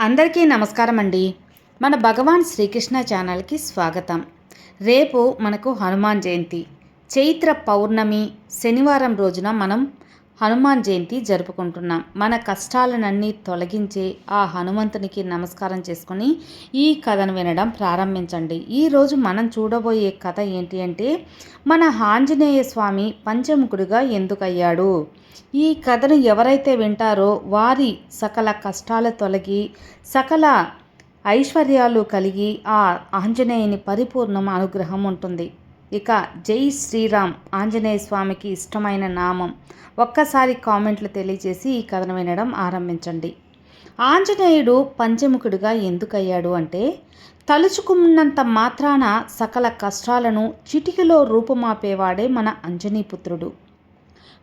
అందరికీ నమస్కారం అండి మన భగవాన్ శ్రీకృష్ణ ఛానల్కి స్వాగతం. రేపు మనకు హనుమాన్ జయంతి. చైత్ర పౌర్ణమి శనివారం రోజున మనం హనుమాన్ జయంతి జరుపుకుంటున్నాం. మన కష్టాలనన్నీ తొలగించే ఆ హనుమంతునికి నమస్కారం చేసుకొని ఈ కథను వినడం ప్రారంభించండి. ఈరోజు మనం చూడబోయే కథ ఏంటి అంటే మన ఆంజనేయ స్వామి పంచముఖుడిగా ఎందుకయ్యాడు? ఈ కథను ఎవరైతే వింటారో వారి సకల కష్టాలు తొలగి సకల ఐశ్వర్యాలు కలిగి ఆ ఆంజనేయుని పరిపూర్ణం అనుగ్రహం ఉంటుంది. ఇక జై శ్రీరామ్ ఆంజనేయ స్వామికి ఇష్టమైన నామం. ఒక్కసారి కామెంట్లు తెలియజేసి ఈ కథను వినడం ఆరంభించండి. ఆంజనేయుడు పంచముఖుడిగా ఎందుకయ్యాడు అంటే తలుచుకున్నంత మాత్రాన సకల కష్టాలను చిటికలో రూపుమాపేవాడే మన అంజనీపుత్రుడు.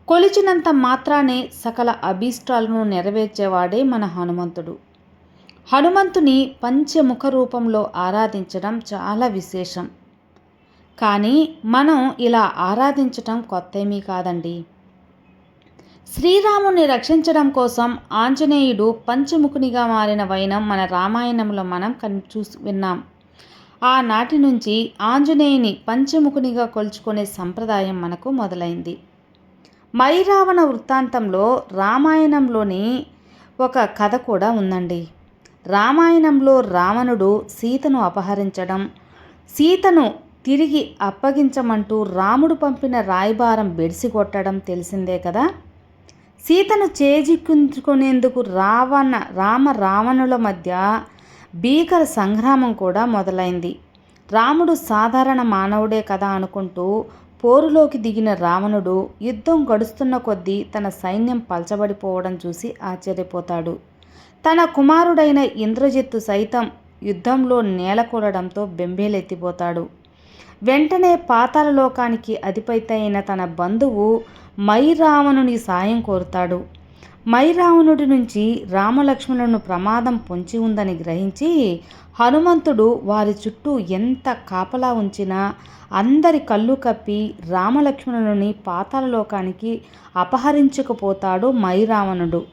కొలిచినంత మాత్రానే సకల అభీష్టాలను నెరవేర్చేవాడే మన హనుమంతుడు. హనుమంతుని పంచముఖ రూపంలో ఆరాధించడం చాలా విశేషం. కానీ మనం ఇలా ఆరాధించటం కొత్తేమీ కాదండి. శ్రీరాముని రక్షించడం కోసం ఆంజనేయుడు పంచముఖునిగా మారిన వైనం మన రామాయణంలో మనం కన్ చూసి విన్నాం. ఆనాటి నుంచి ఆంజనేయుని పంచముఖునిగా కొలుచుకునే సంప్రదాయం మనకు మొదలైంది. మైరావణ వృత్తాంతంలో రామాయణంలోని ఒక కథ కూడా ఉందండి. రామాయణంలో రావణుడు సీతను అపహరించడం సీతను తిరిగి అప్పగించమంటూ రాముడు పంపిన రాయబారం బెడిసి కొట్టడం తెలిసిందే కదా? సీతను చేజిక్కించుకునేందుకు రావణ రామ రావణుల మధ్య భీకర సంగ్రామం కూడా మొదలైంది. రాముడు సాధారణ మానవుడే కదా అనుకుంటూ పోరులోకి దిగిన రావణుడు యుద్ధం గడుస్తున్న కొద్దీ తన సైన్యం పల్చబడిపోవడం చూసి ఆశ్చర్యపోతాడు. తన కుమారుడైన ఇంద్రజిత్తు సైతం యుద్ధంలో నేలకూలడంతో బెంబేలెత్తిపోతాడు. వెంటనే పాతాళలోకానికి అధిపతి అయిన తన బంధువు మైరావణుని సాయం కోరుతాడు. మైరావణుడి నుంచి రామలక్ష్మణులను ప్రమాదం పొంచి ఉందని గ్రహించి హనుమంతుడు వారి చుట్టూ ఎంత కాపలా ఉంచినా అందరి కళ్ళు కప్పి రామలక్ష్మణుని పాతాళలోకానికి అపహరించుకుపోతాడు మైరావణుడు.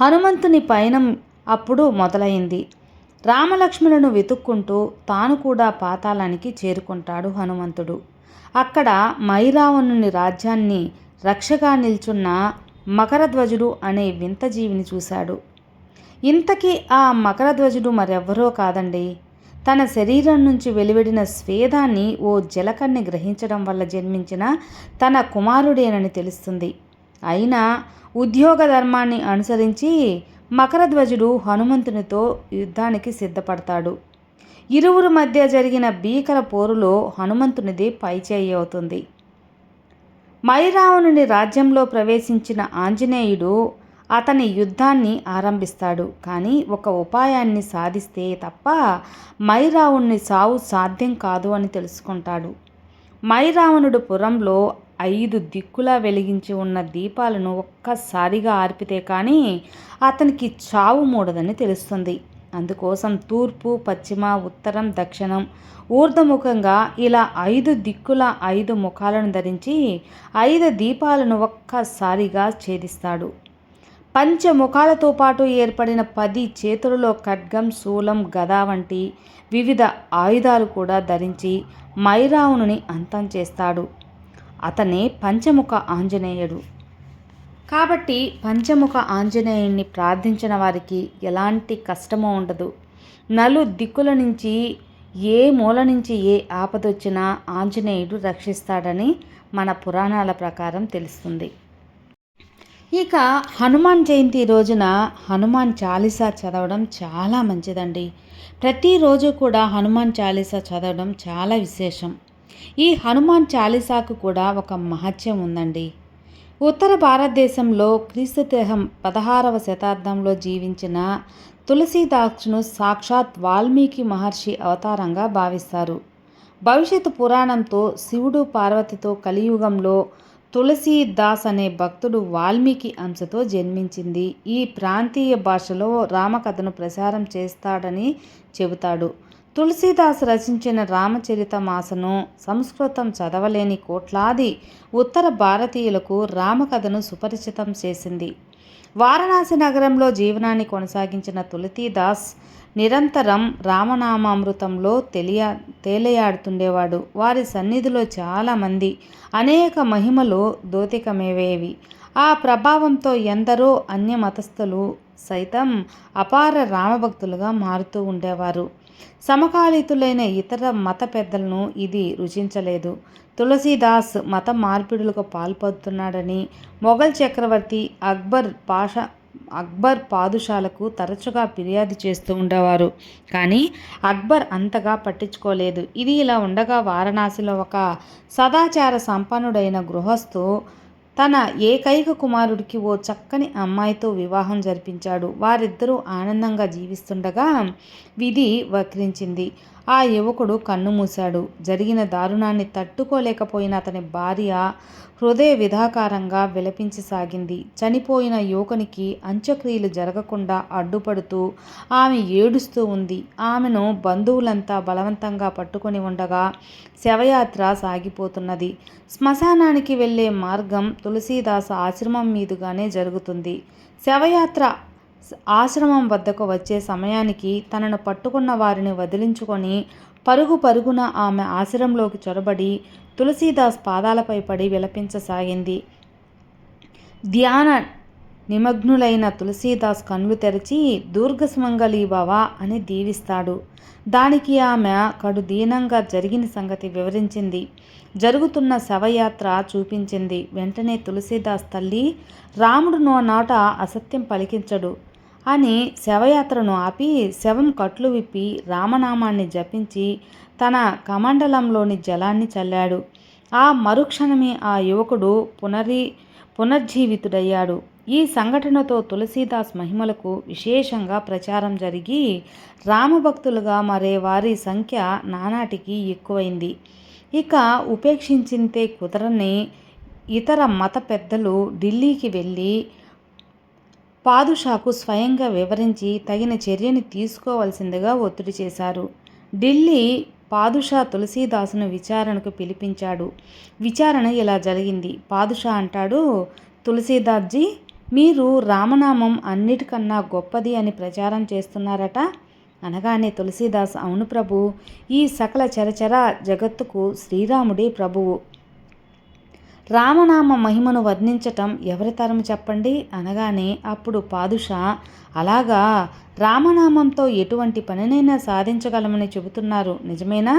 హనుమంతుని పయనం అప్పుడు మొదలైంది. రామలక్ష్మణులను వెతుక్కుంటూ తాను కూడా పాతాళానికి చేరుకుంటాడు హనుమంతుడు. అక్కడ మైరావణుని రాజ్యాన్ని రక్షగా నిల్చున్న మకరధ్వజుడు అనే వింత జీవిని చూశాడు. ఇంతకీ ఆ మకరధ్వజుడు మరెవ్వరో కాదండి. తన శరీరం నుంచి వెలువడిన స్వేదాన్ని ఓ జలకన్ని గ్రహించడం వల్ల జన్మించిన తన కుమారుడేనని తెలుస్తుంది. అయినా ఉద్యోగ ధర్మాన్ని అనుసరించి మకరధ్వజుడు హనుమంతునితో యుద్ధానికి సిద్ధపడతాడు. ఇరువురు మధ్య జరిగిన భీకర పోరులో హనుమంతునిది పైచేయి అవుతుంది మైరావణుని రాజ్యంలో ప్రవేశించిన ఆంజనేయుడు అతని యుద్ధాన్ని ఆరంభిస్తాడు. కానీ ఒక ఉపాయాన్ని సాధిస్తే తప్ప మైరావణుని సావు సాధ్యం కాదు అని తెలుసుకుంటాడు. మైరావణుడు పురంలో ఐదు దిక్కులా వెలిగించి ఉన్న దీపాలను ఒక్కసారిగా ఆర్పితే కానీ అతనికి చావు మూడదని తెలుస్తుంది. అందుకోసం తూర్పు పశ్చిమ ఉత్తరం దక్షిణం ఊర్ధముఖంగా ఇలా ఐదు దిక్కుల ఐదు ముఖాలను ధరించి ఐదు దీపాలను ఒక్కసారిగా ఛేదిస్తాడు. పంచముఖాలతో పాటు ఏర్పడిన పది చేతులలో ఖడ్గం శూలం గద వంటి వివిధ ఆయుధాలు కూడా ధరించి మైరావణుని అంతం చేస్తాడు. అతనే పంచముఖ ఆంజనేయుడు. కాబట్టి పంచముఖ ఆంజనేయుణ్ణి ప్రార్థించిన వారికి ఎలాంటి కష్టమో ఉండదు. నలు దిక్కుల నుంచి ఏ మూల నుంచి ఏ ఆపదొచ్చినా ఆంజనేయుడు రక్షిస్తాడని మన పురాణాల ప్రకారం తెలుస్తుంది. ఇక హనుమాన్ జయంతి రోజున హనుమాన్ చాలీసా చదవడం చాలా మంచిదండి. ప్రతిరోజు కూడా హనుమాన్ చాలీసా చదవడం చాలా విశేషం. ఈ హనుమాన్ చాలీసాకు కూడా ఒక మహత్యం ఉందండి. ఉత్తర భారతదేశంలో క్రీస్తుదేహం పదహారవ శతాబ్దంలో జీవించిన తులసీదాసును సాక్షాత్ వాల్మీకి మహర్షి అవతారంగా భావిస్తారు. భవిష్యత్తు పురాణంతో శివుడు పార్వతితో కలియుగంలో తులసీదాస్ అనే భక్తుడు వాల్మీకి అంశతో జన్మించింది. ఈ ప్రాంతీయ భాషలో రామకథను ప్రసారం చేస్తాడని చెబుతాడు. తులసీదాస్ రచించిన రామచరిత మాసను సంస్కృతం చదవలేని కోట్లాది ఉత్తర భారతీయులకు రామకథను సుపరిచితం చేసింది. వారణాసి నగరంలో జీవనాన్ని కొనసాగించిన తులతీదాస్ నిరంతరం రామనామామృతంలో తెలియ తేలియాడుతుండేవాడు. వారి సన్నిధిలో చాలామంది అనేక మహిమలు దోతికమేవేవి. ఆ ప్రభావంతో ఎందరో అన్య మతస్థులు సైతం అపార రామభక్తులుగా మారుతూ ఉండేవారు. సమకాలీతులైన ఇతర మత పెద్దలను ఇది రుచించలేదు. తులసీదాస్ మత మార్పిడులకు పాల్పడుతున్నాడని మొఘల్ చక్రవర్తి అక్బర్ పాషా అక్బర్ పాదుషాలకు తరచుగా ఫిర్యాదు చేస్తూ ఉండేవారు. కానీ అక్బర్ అంతగా పట్టించుకోలేదు. ఇది ఇలా ఉండగా వారణాసిలో ఒక సదాచార సంపన్నుడైన గృహస్థు తన ఏకైక కుమారుడికి ఓ చక్కని అమ్మాయితో వివాహం జరిపించాడు. వారిద్దరూ ఆనందంగా జీవిస్తుండగా విధి వక్రించింది. ఆ యువకుడు కన్ను మూశాడు. జరిగిన దారుణాన్ని తట్టుకోలేకపోయిన అతని భార్య హృదయ విధాకారంగా విలపించసాగింది. చనిపోయిన యువకునికి అంత్యక్రియలు జరగకుండా అడ్డుపడుతూ ఆమె ఏడుస్తూ ఉంది. ఆమెను బంధువులంతా బలవంతంగా పట్టుకొని ఉండగా శవయాత్ర సాగిపోతున్నది. శ్మశానానికి వెళ్ళే మార్గం తులసీదాస్ ఆశ్రమం మీదుగానే జరుగుతుంది. శవయాత్ర ఆశ్రమం వద్దకు వచ్చే సమయానికి తనను పట్టుకున్న వారిని వదిలించుకొని పరుగు పరుగున ఆమె ఆశ్రమంలోకి చొరబడి తులసీదాస్ పాదాలపై పడి విలపించసాగింది. ధ్యాన నిమగ్నులైన తులసీదాస్ కళ్ళు తెరిచి దూర్గసుమంగళి బావా అని దీవిస్తాడు. దానికి ఆమె కడు దీనంగా జరిగిన సంగతి వివరించింది. జరుగుతున్న శవయాత్ర చూపించింది. వెంటనే తులసీదాస్ తల్లి రాముడు నో నాట అసత్యం పలికించడు. అని శవయాత్రను ఆపి శవం కట్లు విప్పి రామనామాన్ని జపించి తన కమండలంలోని జలాన్ని చల్లాడు. ఆ మరుక్షణమే ఆ యువకుడు పునరి పునర్జీవితుడయ్యాడు. ఈ సంఘటనతో తులసీదాస్ మహిమలకు విశేషంగా ప్రచారం జరిగి రామభక్తులుగా మరే వారి సంఖ్య నానాటికి ఎక్కువైంది. ఇక ఉపేక్షించింతే కుదరని ఇతర మత పెద్దలు ఢిల్లీకి వెళ్ళి పాదుషాకు స్వయంగా వివరించి తగిన చర్యని తీసుకోవాల్సిందిగా ఒత్తిడి చేశారు. ఢిల్లీ పాదుషా తులసీదాసును విచారణకు పిలిపించాడు. విచారణ ఇలా జరిగింది. పాదుషా అంటాడు తులసీదాస్జీ మీరు రామనామం అన్నిటికన్నా గొప్పది అని ప్రచారం చేస్తున్నారట అనగానే తులసీదాస్ అవును ప్రభు ఈ సకల చరచర జగత్తుకు శ్రీరాముడే ప్రభువు. రామనామ మహిమను వర్ణించటం ఎవరి తరం చెప్పండి? అనగానే అప్పుడు పాదుషా అలాగా? రామనామంతో ఎటువంటి పనినైనా సాధించగలమని చెబుతున్నారు నిజమేనా?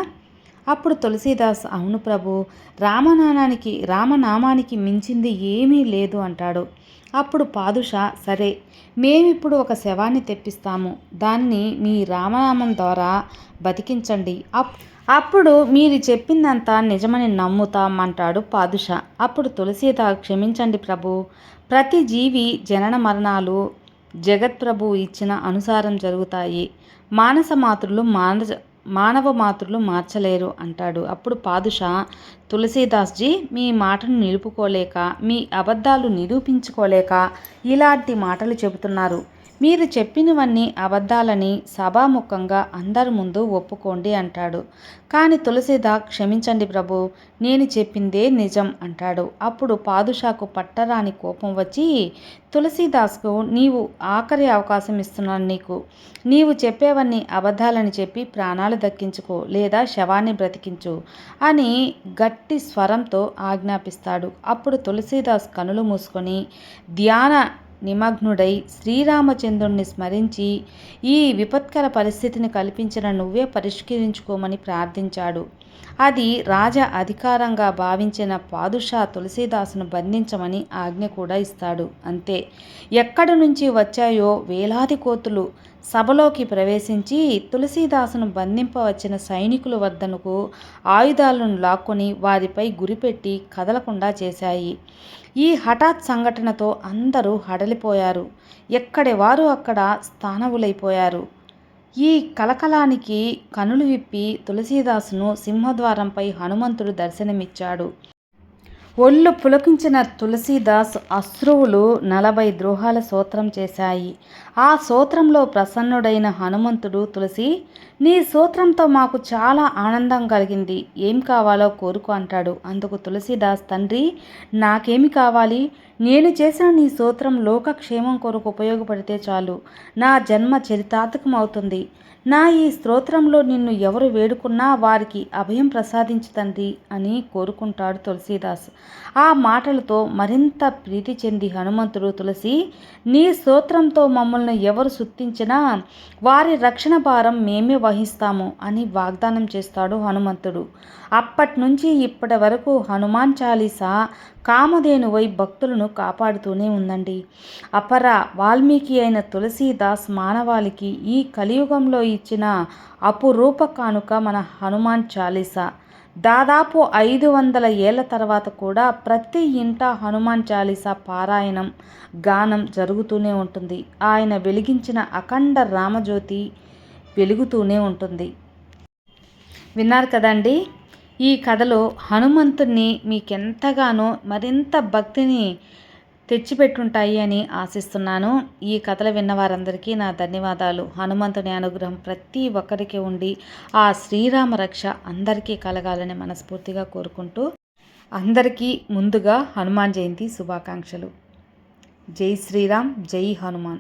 అప్పుడు తులసీదాస్ అవును ప్రభు రామనామానికి రామనామానికి మించింది ఏమీ లేదు అంటాడు. అప్పుడు పాదుషా సరే మేమిప్పుడు ఒక శవాన్ని తెప్పిస్తాము దాన్ని మీ రామనామం ద్వారా బతికించండి అప్ అప్పుడు మీరు చెప్పిందంతా నిజమని నమ్ముతామంటాడు పాదుషా. అప్పుడు తులసీత క్షమించండి ప్రభు. ప్రతి జీవి జనన మరణాలు జగత్ప్రభు ఇచ్చిన అనుసారం జరుగుతాయి. మానస మాతృలు మానస మానవ మాతృలు మార్చలేరు అంటాడు. అప్పుడు పాదుషా తులసీదాస్జీ మీ మాటను నిలుపుకోలేక మీ అబద్ధాలు నిరూపించుకోలేక ఇలాంటి మాటలు చెబుతున్నారు. మీరు చెప్పినవన్నీ అబద్ధాలని సభాముఖంగా అందరి ముందు ఒప్పుకోండి అంటాడు. కానీ తులసిదా క్షమించండి ప్రభు నేను చెప్పిందే నిజం అంటాడు. అప్పుడు పాదుషాకు పట్టరాని కోపం వచ్చి తులసీదాస్కు నీవు ఆఖరి అవకాశం ఇస్తున్నాను నీకు. నీవు చెప్పేవన్నీ అబద్ధాలని చెప్పి ప్రాణాలు దక్కించుకో లేదా శవాన్ని బ్రతికించు అని గట్టి స్వరంతో ఆజ్ఞాపిస్తాడు. అప్పుడు తులసీదాస్ కనులు మూసుకొని ధ్యాన నిమగ్నుడై శ్రీరామచంద్రుణ్ణి స్మరించి ఈ విపత్కర పరిస్థితిని కల్పించిన నువ్వే పరిష్కరించుకోమని ప్రార్థించాడు. అది రాజ అధికారంగా భావించిన పాదుషా తులసీదాసును బంధించమని ఆజ్ఞ కూడా ఇస్తాడు. అంతే. ఎక్కడి నుంచి వచ్చాయో వేలాది కోతులు సభలోకి ప్రవేశించి తులసీదాసును బంధింపవచ్చిన సైనికుల వద్దనకు ఆయుధాలను లాక్కొని వారిపై గురిపెట్టి కదలకుండా చేశాయి. ఈ హఠాత్ సంఘటనతో అందరూ హడలిపోయారు. ఎక్కడి వారు అక్కడ స్థానవులైపోయారు. ఈ కలకలానికి కనులు విప్పి తులసీదాసును సింహద్వారంపై హనుమంతుడు దర్శనమిచ్చాడు. ఒళ్ళు పులకించిన తులసీదాస్ అశ్రువులు నలభై ద్రోహాల సూత్రం చేశాయి. ఆ సూత్రంలో ప్రసన్నుడైన హనుమంతుడు తులసి నీ సూత్రంతో మాకు చాలా ఆనందం కలిగింది. ఏం కావాలో కోరుకు అంటాడు. అందుకు తులసీదాస్ తండ్రి నాకేమి కావాలి? నేను చేసిన నీ సూత్రం లోకక్షేమం కొరకు ఉపయోగపడితే చాలు. నా జన్మ చరితార్థకం అవుతుంది నా ఈ స్తోత్రంలో నిన్ను ఎవరు వేడుకున్నా వారికి అభయం ప్రసాదించు తండ్రి అని కోరుకుంటాడు తులసీదాస్. ఆ మాటలతో మరింత ప్రీతి చెంది హనుమంతుడు తులసి నీ స్తోత్రంతో మమ్మల్ని ఎవరు సుత్తించినా వారి రక్షణ భారం మేమే వహిస్తాము అని వాగ్దానం చేస్తాడు హనుమంతుడు. అప్పటి నుంచి ఇప్పటి వరకు హనుమాన్ చాలీసా కామధేనువై భక్తులను కాపాడుతూనే ఉందండి. అపర వాల్మీకి అయిన తులసీదాస్ మానవాళికి ఈ కలియుగంలో ఇచ్చిన అపురూప కానుక మన హనుమాన్ చాలీసా. దాదాపు ఐదు వందల ఏళ్ళ తర్వాత కూడా ప్రతి ఇంట హనుమాన్ చాలీసా పారాయణం గానం జరుగుతూనే ఉంటుంది. ఆయన వెలిగించిన అఖండ రామజ్యోతి వెలుగుతూనే ఉంటుంది. విన్నారు కదండి? ఈ కథలో హనుమంతుణ్ణి మీకెంతగానో మరింత భక్తిని తెచ్చిపెట్టుంటాయి అని ఆశిస్తున్నాను. ఈ కథలు విన్న వారందరికీ నా ధన్యవాదాలు. హనుమంతుని అనుగ్రహం ప్రతి ఒక్కరికి ఉండి ఆ శ్రీరామ రక్ష అందరికీ కలగాలని మనస్ఫూర్తిగా కోరుకుంటూ అందరికీ ముందుగా హనుమాన్ జయంతి శుభాకాంక్షలు. జై శ్రీరామ్ జై హనుమాన్.